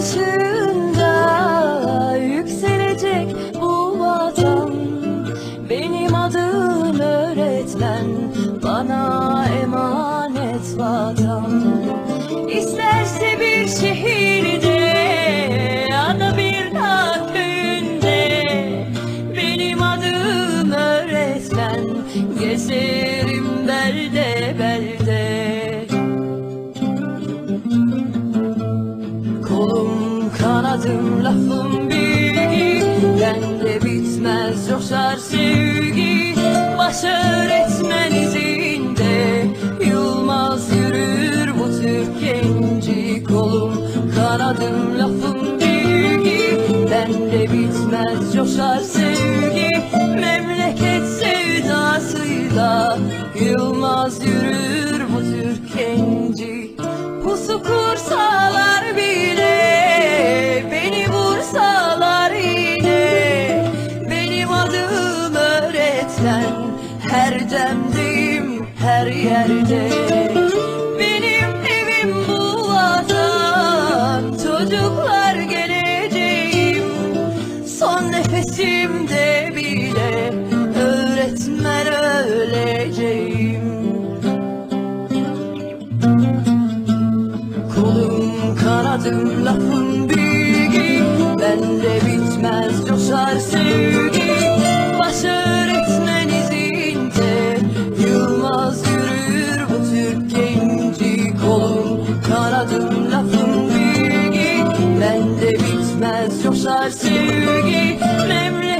ışığında yükselecek bu vatan. Benim adım öğretmen bana emanet vatan. İsterse bir şehirde ya da bir dağ Benim adım öğretmen gezerim belde belde Kolum kanadım lafım bilgi. Bende bitmez coşar sevgi. Baş öğretmen izinde. Yılmaz yürür bu Türk genci Kolum. Kanadım lafım bilgi. Bende bitmez coşar sevgi. Memleket sevdasıyla Yılmaz yürür bu Türk genci Her demdeyim her yerde. Benim evim bu vatan Çocuklar geleceğim. Son nefesimde bile Öğretmen öleceğim. Kolum kanadım lafım bilgi Bende bitmez. coşar Kanadım lafım bilgi Bende bitmez yoksa sevgi. Memle